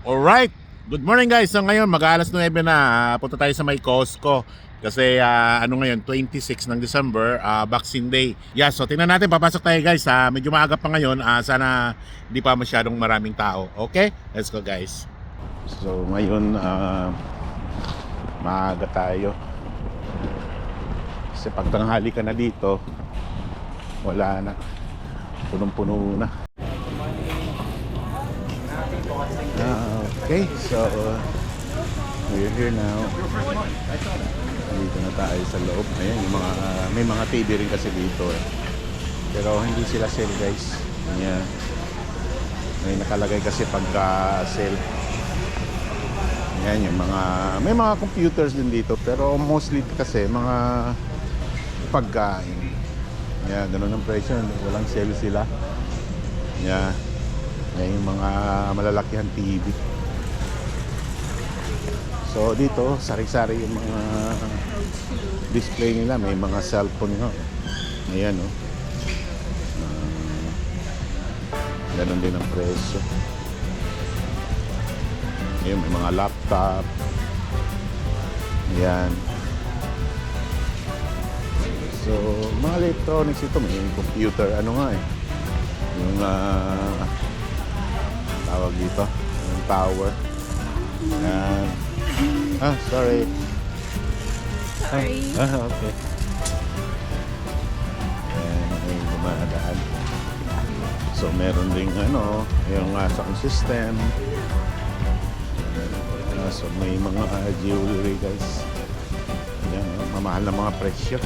Alright, good morning guys. So ngayon mag-alas 9 na, ah, punta tayo sa may Costco. Kasi ah, ano ngayon, 26 ng December, ah, Boxing Day. Yeah, so tingnan natin, papasok tayo guys. Ah, medyo maaga pa ngayon, ah, sana hindi pa masyadong maraming tao. Okay, let's go guys. So ngayon, ah, maaga tayo. Kasi pag tanghali ka na dito, wala na. Punong-puno na. Ah, okay, so we're here now. Dito na tayo sa loob. Ayan, yung mga, may mga TV rin kasi dito eh. Pero hindi sila sale guys. Ayan. May nakalagay kasi pagka sale. Ayan, yung mga, may mga computers din dito. Pero mostly kasi mga pagkain. Ayan, ganun ang presyo. Walang sale sila. Ayan. Ayan yung mga malalakihan TV. So dito, sari-sari yung mga display nila. May mga cellphone nga. Ayan o. Oh. ganun din ang presyo. Ayan, may mga laptop. Ayan. So, mga electronics ito, may computer, ano nga eh. Yung ah, tawag dito, yung tower. Ayan. Ah, sorry. Sorry. Ah, okay. Ayan, may dumadaan. So, meron ding ano, yung uh, sound system. Ah, so, may mga ah, jewelry guys. Ayan, oh, mamahal na mga presyo.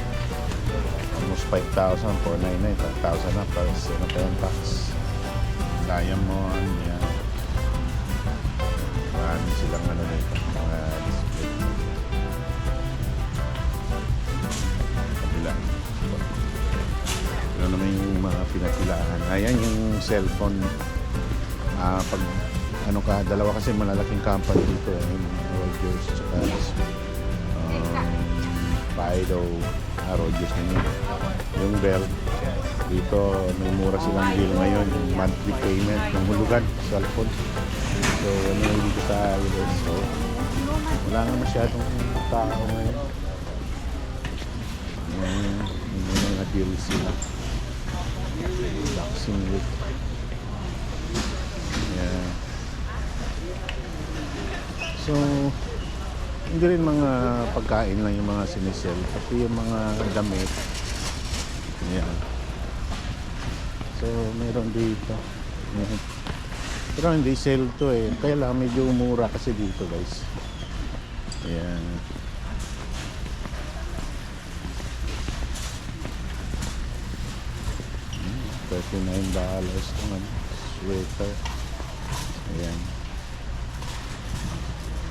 Almost 5,000, 499, 5,000 na para sa ano pa yung tax. Diamond, yan. Marami silang ano nito, mga Ano naman yung mga pinapilaan. Ayan yung cellphone. Ah, pag ano ka, dalawa kasi malalaking company dito. eh, Yung Rogers, tsaka um, Fido, ah, Rogers na yun. Yung Bell, dito may mura silang deal ngayon. Yung monthly payment ng hulugan, cellphone. So, ano yung dito sa US. So, wala nga masyadong tao ngayon. Yung mga deal sila. Week. Yeah. So, hindi rin mga pagkain lang yung mga sinisel, pati yung mga damit. Ayan. So, meron dito. Ayan. Pero hindi sale to eh. Kaya lang medyo mura kasi dito guys. Ayan. $39 itong ano, sweater. Ayan.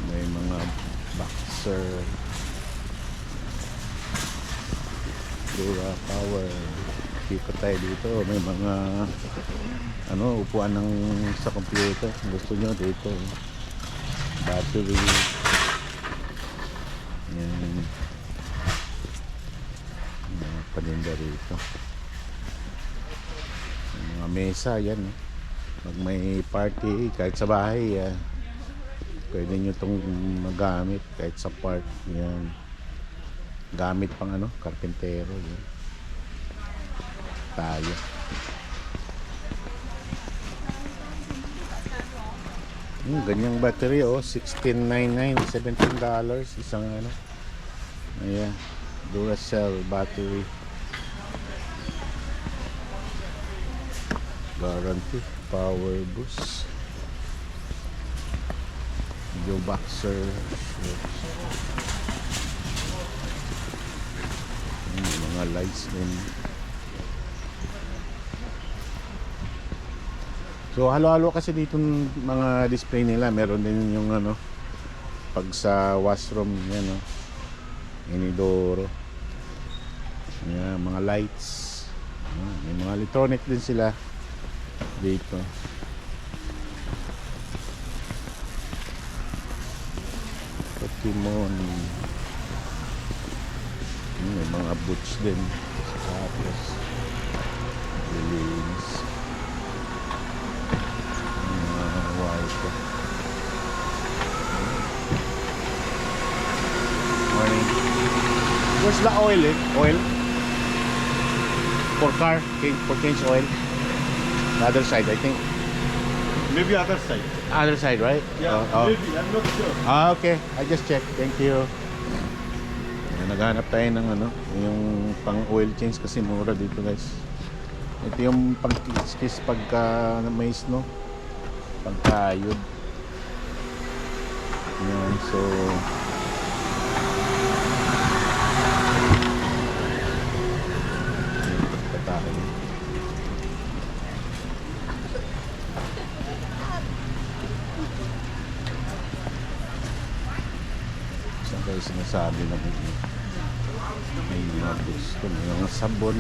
May mga boxer. Dura Power. Ikot tayo dito. May mga ano, upuan ng sa computer. Gusto nyo dito. Battery. Ayan. Mga paninda rito. Mga mesa, yan. eh. Pag may party, kahit sa bahay, ah, pwede nyo itong magamit kahit sa park. Yan. Gamit pang ano, karpentero. Yan. Tayo. Hmm, ganyang battery oh, 16.99, 17 dollars isang ano. Ayan, Duracell battery. Guarantee, power boost. Joe Boxer. Yung mga lights din. So halo-halo kasi dito mga display nila, meron din yung ano pag sa washroom yan no. Inidoro. Yan, mga lights. Yan, may mga electronic din sila dito Pokemon. Hmm, may mga boots din. Tapos lilinis hmm, mga white. Morning where's the oil eh? oil? For car? For change oil? The other side, I think. Maybe other side. Other side, right? Yeah, Oh, oh. maybe. I'm not sure. Ah, okay. I just check. Thank you. Ayan, naghanap tayo ng ano, yung pang oil change kasi mura dito guys. Ito yung pang kiss pagka may snow. Pagkayod. Ayan, so... Ayan, pa tayo. Saan kayo sinasabi na may, mga gusto, may mga sabon,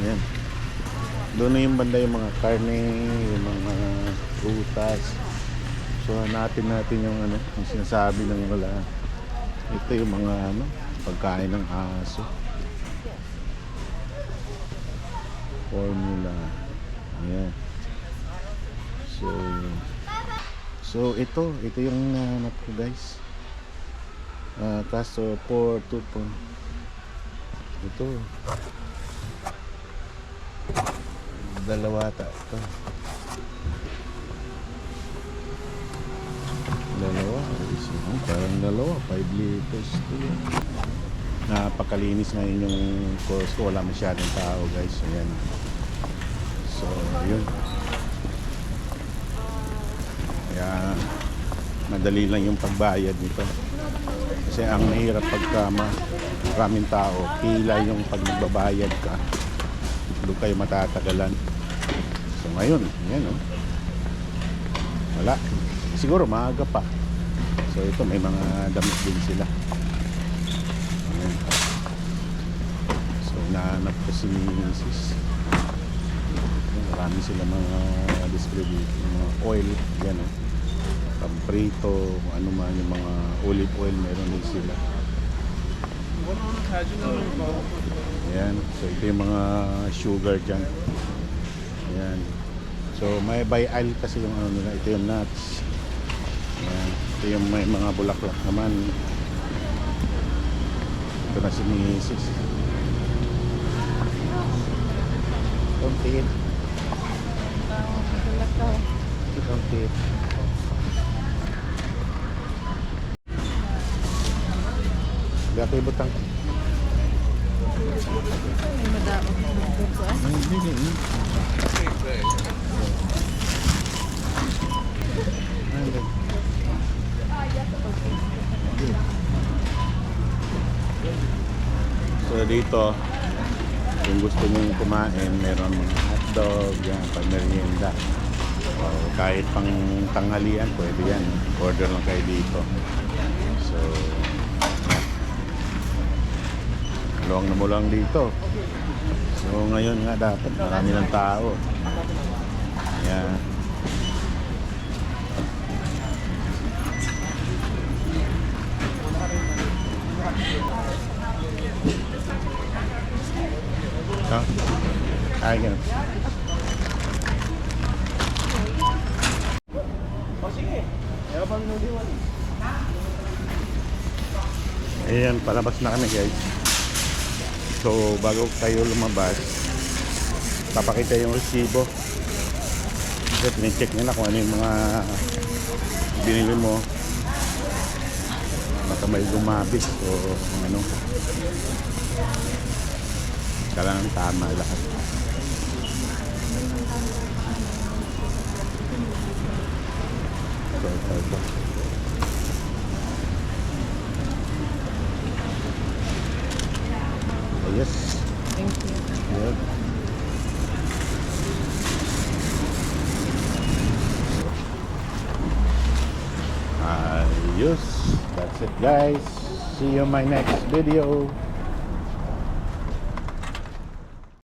yan. Doon na yung banda yung mga karne, yung mga prutas. So hanapin natin yung ano, yung sinasabi ng wala. Ito yung mga ano, pagkain ng aso. Formula. Ayan. So, so ito, ito yung nahanap ko guys. Ah, kaso for 2 po. Ito. Dalawa ta ito. Dalawa. Isip mo, parang dalawa. 5 liters ito yun. Napakalinis ngayon yung Costco. Wala masyadong tao guys. Ayan. So, yun. Kaya madali lang yung pagbayad nito. Kasi ang mahirap pagka ma- maraming tao, pila yung pag nagbabayad ka. Doon kayo matatagalan. So ngayon, yan oh. Wala. Siguro maaga pa. So ito may mga damit din sila. Ayan. So nahanap ko si Mrs. Marami sila mga dito, mga oil, yan oh kung ano man yung mga olive oil meron din sila. Ayan, so ito yung mga sugar dyan. Ayan. So may by aisle kasi yung ano nila, ito yung nuts. Ayan, ito yung may mga bulaklak naman. Ito na si Mrs. Kontit. Kontit. Biya kayo butang. May madaot na magbubuan. Hindi, hindi. Hindi. So dito, kung gusto mong kumain, meron mga hotdog, yan, pag merienda. O, kahit pang tanghalian, pwede yan. Order lang kayo dito. So, Luwang na mo lang dito. So ngayon nga dapat marami ng tao. Yan. Ha? Ay, ganun. Ayan, palabas na kami guys. So, bago kayo lumabas, papakita yung resibo. Kasi tinicheck nila kung ano yung mga binili mo. Baka may gumabis o kung ano. Kailangan tama lahat. So, ito, ito. Oh, yes. Thank you. Yep. Ayos. That's it guys. See you in my next video.